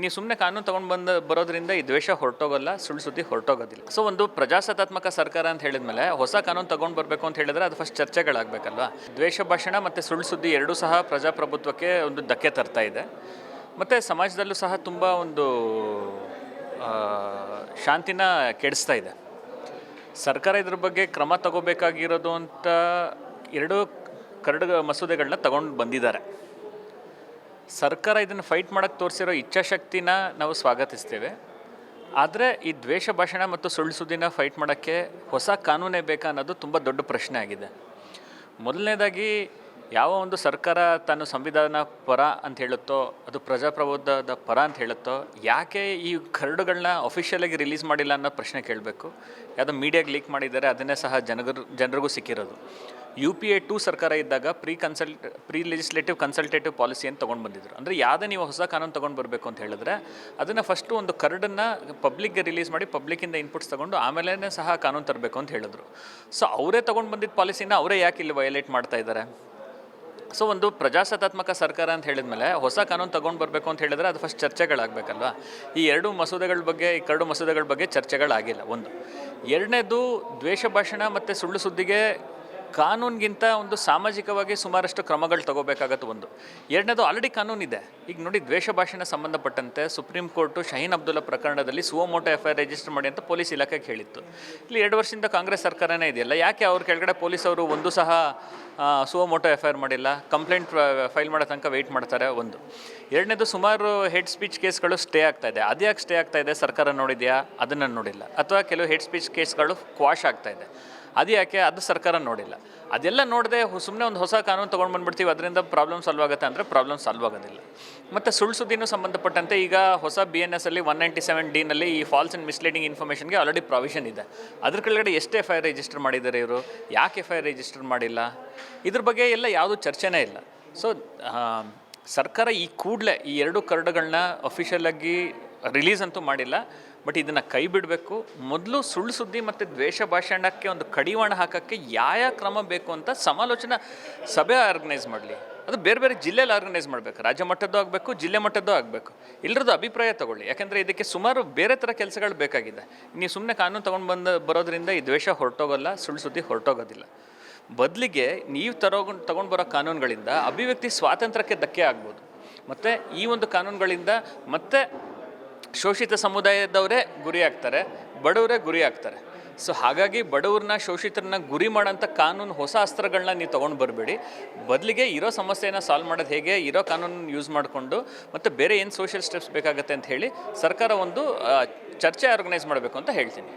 ನೀವು ಸುಮ್ಮನೆ ಕಾನೂನು ತಗೊಂಡು ಬಂದು ಬರೋದ್ರಿಂದ ಈ ದ್ವೇಷ ಹೊರಟೋಗಲ್ಲ, ಸುಳ್ಳು ಸುದ್ದಿ ಹೊರಟೋಗೋದಿಲ್ಲ. ಸೊ ಒಂದು ಪ್ರಜಾಸತ್ತಾತ್ಮಕ ಸರ್ಕಾರ ಅಂತ ಹೇಳಿದ ಮೇಲೆ ಹೊಸ ಕಾನೂನು ತಗೊಂಡು ಬರಬೇಕು ಅಂತ ಹೇಳಿದ್ರೆ ಅದು ಫಸ್ಟ್ ಚರ್ಚೆಗಳಾಗಬೇಕಲ್ವಾ? ದ್ವೇಷ, ಭಾಷಣ ಮತ್ತು ಸುಳ್ಳು ಸುದ್ದಿ ಎರಡೂ ಸಹ ಪ್ರಜಾಪ್ರಭುತ್ವಕ್ಕೆ ಒಂದು ಧಕ್ಕೆ ತರ್ತಾ ಇದೆ. ಮತ್ತು ಸಮಾಜದಲ್ಲೂ ಸಹ ತುಂಬ ಒಂದು ಶಾಂತಿನ ಕೆಡಿಸ್ತಾ ಇದೆ. ಸರ್ಕಾರ ಇದ್ರ ಬಗ್ಗೆ ಕ್ರಮ ತಗೋಬೇಕಾಗಿರೋದು ಅಂತ ಎರಡು ಕರಡು ಮಸೂದೆಗಳನ್ನ ತಗೊಂಡು ಬಂದಿದ್ದಾರೆ. ಸರ್ಕಾರ ಇದನ್ನು ಫೈಟ್ ಮಾಡೋಕ್ಕೆ ತೋರಿಸಿರೋ ಇಚ್ಛಾಶಕ್ತಿನ ನಾವು ಸ್ವಾಗತಿಸ್ತೇವೆ. ಆದರೆ ಈ ದ್ವೇಷ ಭಾಷಣ ಮತ್ತು ಸುಳ್ಳು ಸುದ್ದಿನ ಫೈಟ್ ಮಾಡೋಕ್ಕೆ ಹೊಸ ಕಾನೂನೇ ಬೇಕಾ ಅನ್ನೋದು ತುಂಬ ದೊಡ್ಡ ಪ್ರಶ್ನೆ ಆಗಿದೆ. ಮೊದಲನೇದಾಗಿ ಯಾವ ಒಂದು ಸರ್ಕಾರ ತನ್ನ ಸಂವಿಧಾನ ಪರ ಅಂತ ಹೇಳುತ್ತೋ, ಅದು ಪ್ರಜಾಪ್ರಭುತ್ವದ ಪರ ಅಂತ ಹೇಳುತ್ತೋ, ಯಾಕೆ ಈ ಕರಡುಗಳನ್ನ ಅಫಿಷಿಯಲಾಗಿ ರಿಲೀಸ್ ಮಾಡಿಲ್ಲ ಅನ್ನೋ ಪ್ರಶ್ನೆ ಕೇಳಬೇಕು. ಯಾವುದೋ ಮೀಡಿಯಾಗೆ ಲೀಕ್ ಮಾಡಿದ್ದಾರೆ, ಅದನ್ನೇ ಸಹ ಜನಗರು, ಜನರಿಗೂ ಸಿಕ್ಕಿರೋದು. ಯು ಪಿ ಎ ಟು ಸರ್ಕಾರ ಇದ್ದಾಗ pre consult pre legislative consultative ಅಂತ ತೊಗೊಂಡು ಬಂದಿದ್ರು ಅಂದರೆ ಯಾವುದೇ ನೀವು ಹೊಸ ಕಾನೂನು ತೊಗೊಂಡು ಬರಬೇಕು ಅಂತ ಹೇಳಿದ್ರೆ, ಅದನ್ನು ಫಸ್ಟು ಒಂದು ಕರಡನ್ನು ಪಬ್ಲಿಕ್ಗೆ ರಿಲೀಸ್ ಮಾಡಿ ಪಬ್ಲಿಕ್ಕಿಂದ ಇನ್ಪುಟ್ಸ್ ತೊಗೊಂಡು ಆಮೇಲೆ ಸಹ ಕಾನೂನು ತರಬೇಕು ಅಂತ ಹೇಳಿದ್ರು. ಸೊ ಅವರೇ ತೊಗೊಂಡು ಬಂದಿದ್ದ ಪಾಲಿಸಿನ ಅವರೇ ಯಾಕೆ ಇಲ್ಲಿ ವಯಲೇಟ್ ಮಾಡ್ತಾ ಇದ್ದಾರೆ? ಸೊ ಒಂದು ಪ್ರಜಾಸತ್ತಾತ್ಮಕ ಸರ್ಕಾರ ಅಂತ ಹೇಳಿದ ಮೇಲೆ ಹೊಸ ಕಾನೂನು ತಗೊಂಡು ಬರಬೇಕು ಅಂತ ಹೇಳಿದ್ರೆ ಅದು ಫಸ್ಟ್ ಚರ್ಚೆಗಳಾಗಬೇಕಲ್ವ? ಈ ಎರಡು ಮಸೂದೆಗಳ ಬಗ್ಗೆ, ಈ ಕರಡು ಮಸೂದೆಗಳ ಬಗ್ಗೆ ಚರ್ಚೆಗಳಾಗಿಲ್ಲ, ಒಂದು. ಎರಡನೇದು ದ್ವೇಷ ಭಾಷಣ ಮತ್ತು ಸುಳ್ಳು ಸುದ್ದಿಗೆ ಕಾನೂನಿಗಿಂತ ಒಂದು ಸಾಮಾಜಿಕವಾಗಿ ಸುಮಾರಷ್ಟು ಕ್ರಮಗಳು ತಗೋಬೇಕಾಗತ್ತೆ ಒಂದು. ಎರಡನೇದು ಆಲ್ರೆಡಿ ಕಾನೂನಿದೆ. ಈಗ ನೋಡಿ, ದ್ವೇಷ ಭಾಷಣ ಸಂಬಂಧಪಟ್ಟಂತೆ ಸುಪ್ರೀಂ ಕೋರ್ಟು ಶಹೀನ್ ಅಬ್ದುಲ್ಲಾ ಪ್ರಕರಣದಲ್ಲಿ ಸುವಮೋಟೋ ಎಫ್ ಐ ರಿಜಿಸ್ಟರ್ ಮಾಡಿ ಅಂತ ಪೊಲೀಸ್ ಇಲಾಖೆಗೆ ಹೇಳಿತ್ತು. ಇಲ್ಲಿ ಎರಡು ವರ್ಷದಿಂದ ಕಾಂಗ್ರೆಸ್ ಸರ್ಕಾರನೇ ಇದೆಯಲ್ಲ, ಯಾಕೆ ಅವ್ರ ಕೆಳಗಡೆ ಪೊಲೀಸ್ ಅವರು ಒಂದು ಸಹ ಸುವಮೋಟೋ ಎಫ್ ಐ ಮಾಡಿಲ್ಲ, ಕಂಪ್ಲೇಂಟ್ ಫೈಲ್ ಮಾಡೋ ತನಕ ವೆಯ್ಟ್ ಮಾಡ್ತಾರೆ ಒಂದು. ಎರಡನೇದು ಸುಮಾರು ಹೆಡ್ ಸ್ಪೀಚ್ ಕೇಸ್ಗಳು ಸ್ಟೇ ಆಗ್ತಾ ಇದೆ. ಅದ್ಯಾಕೆ ಸ್ಟೇ ಆಗ್ತಾ ಇದೆ? ಸರ್ಕಾರ ನೋಡಿದೆಯಾ? ಅದನ್ನು ನೋಡಿಲ್ಲ. ಅಥವಾ ಕೆಲವು ಹೆಡ್ ಸ್ಪೀಚ್ ಕೇಸ್ಗಳು ಕ್ವಾಶ್ ಆಗ್ತಾ ಇದೆ. ಅದು ಯಾಕೆ? ಅದು ಸರ್ಕಾರ ನೋಡಿಲ್ಲ. ಅದೆಲ್ಲ ನೋಡದೆ ಸುಮ್ಮನೆ ಒಂದು ಹೊಸ ಕಾನೂನು ತೊಗೊಂಡು ಬಂದ್ಬಿಡ್ತೀವಿ. ಅದರಿಂದ ಪ್ರಾಬ್ಲಮ್ ಸಾಲ್ವ್ ಆಗುತ್ತೆ ಅಂದರೆ ಪ್ರಾಬ್ಲಮ್ ಸಾಲ್ವ್ ಆಗೋದಿಲ್ಲ. ಮತ್ತು ಸುಳ್ಳು ಸುದ್ದಿನೂ ಸಂಬಂಧಪಟ್ಟಂತೆ ಈಗ ಹೊಸ ಬಿ ಎನ್ ಎಸ್ ಅಲ್ಲಿ ಒನ್ ನೈಂಟಿ ಸೆವೆನ್ ಡಿನಲ್ಲಿ ಈ ಫಾಲ್ಸ್ ಅಂಡ್ ಮಿಸ್ಲೀಡಿಂಗ್ ಇನ್ಫಾರ್ಮೇಷನ್ಗೆ ಆಲ್ರೆಡಿ ಪ್ರಾವಿಷನ್ ಇದೆ. ಅದ್ರ ಕೆಳಗಡೆ ಎಷ್ಟು ಎಫ್ ಐ ಆರ್ ರಿಜಿಸ್ಟರ್ ಮಾಡಿದ್ದಾರೆ ಇವರು? ಯಾಕೆ ಎಫ್ ಐ ಆರ್ ರಿಜಿಸ್ಟರ್ ಮಾಡಿಲ್ಲ? ಇದ್ರ ಬಗ್ಗೆ ಎಲ್ಲ ಯಾವುದೂ ಚರ್ಚೆನೇ ಇಲ್ಲ. ಸೊ ಸರ್ಕಾರ ಈ ಕೂಡಲೇ ಈ ಎರಡು ಕರಡುಗಳನ್ನ ಅಫಿಷಿಯಲಾಗಿ ರಿಲೀಸ್ ಅಂತೂ ಮಾಡಿಲ್ಲ ಬಟ್ ಇದನ್ನು ಕೈ ಬಿಡಬೇಕು. ಮೊದಲು ಸುಳ್ಳು ಸುದ್ದಿ ಮತ್ತು ದ್ವೇಷ ಭಾಷಣಕ್ಕೆ ಒಂದು ಕಡಿವಾಣ ಹಾಕೋಕ್ಕೆ ಯಾವ ಕ್ರಮ ಬೇಕು ಅಂತ ಸಮಾಲೋಚನಾ ಸಭೆ ಆರ್ಗನೈಸ್ ಮಾಡಲಿ. ಅದು ಬೇರೆ ಬೇರೆ ಜಿಲ್ಲೆಯಲ್ಲಿ ಆರ್ಗನೈಸ್ ಮಾಡಬೇಕು. ರಾಜ್ಯ ಮಟ್ಟದ್ದು ಆಗಬೇಕು, ಜಿಲ್ಲೆ ಮಟ್ಟದ್ದು ಆಗಬೇಕು. ಎಲ್ಲರದ್ದು ಅಭಿಪ್ರಾಯ ತಗೊಳ್ಳಿ. ಯಾಕೆಂದರೆ ಇದಕ್ಕೆ ಸುಮಾರು ಬೇರೆ ಥರ ಕೆಲಸಗಳು ಬೇಕಾಗಿದೆ. ನೀವು ಸುಮ್ಮನೆ ಕಾನೂನು ತೊಗೊಂಡು ಬಂದು ಬರೋದ್ರಿಂದ ಈ ದ್ವೇಷ ಹೊರಟೋಗಲ್ಲ, ಸುಳ್ಳು ಸುದ್ದಿ ಹೊರಟೋಗೋದಿಲ್ಲ. ಬದಲಿಗೆ ನೀವು ತರೋಗೊಂಡು ತೊಗೊಂಡು ಬರೋ ಕಾನೂನುಗಳಿಂದ ಅಭಿವ್ಯಕ್ತಿ ಸ್ವಾತಂತ್ರ್ಯಕ್ಕೆ ಧಕ್ಕೆ ಆಗ್ಬೋದು. ಮತ್ತು ಈ ಒಂದು ಕಾನೂನುಗಳಿಂದ ಮತ್ತೆ ಶೋಷಿತ ಸಮುದಾಯದವರೇ ಗುರಿ ಆಗ್ತಾರೆ, ಬಡವರೇ ಗುರಿ ಆಗ್ತಾರೆ. ಸೊ ಹಾಗಾಗಿ ಬಡವ್ರನ್ನ, ಶೋಷಿತರನ್ನ ಗುರಿ ಮಾಡೋಂಥ ಕಾನೂನು, ಹೊಸ ಅಸ್ತ್ರಗಳನ್ನ ನೀವು ತೊಗೊಂಡು ಬರಬೇಡಿ. ಬದಲಿಗೆ ಇರೋ ಸಮಸ್ಯೆನ ಸಾಲ್ವ್ ಮಾಡೋದು ಹೇಗೆ, ಇರೋ ಕಾನೂನು ಯೂಸ್ ಮಾಡಿಕೊಂಡು, ಮತ್ತು ಬೇರೆ ಏನು ಸೋಷಿಯಲ್ ಸ್ಟೆಪ್ಸ್ ಬೇಕಾಗುತ್ತೆ ಅಂತ ಹೇಳಿ ಸರ್ಕಾರ ಒಂದು ಚರ್ಚೆ ಆರ್ಗನೈಸ್ ಮಾಡಬೇಕು ಅಂತ ಹೇಳ್ತೀನಿ.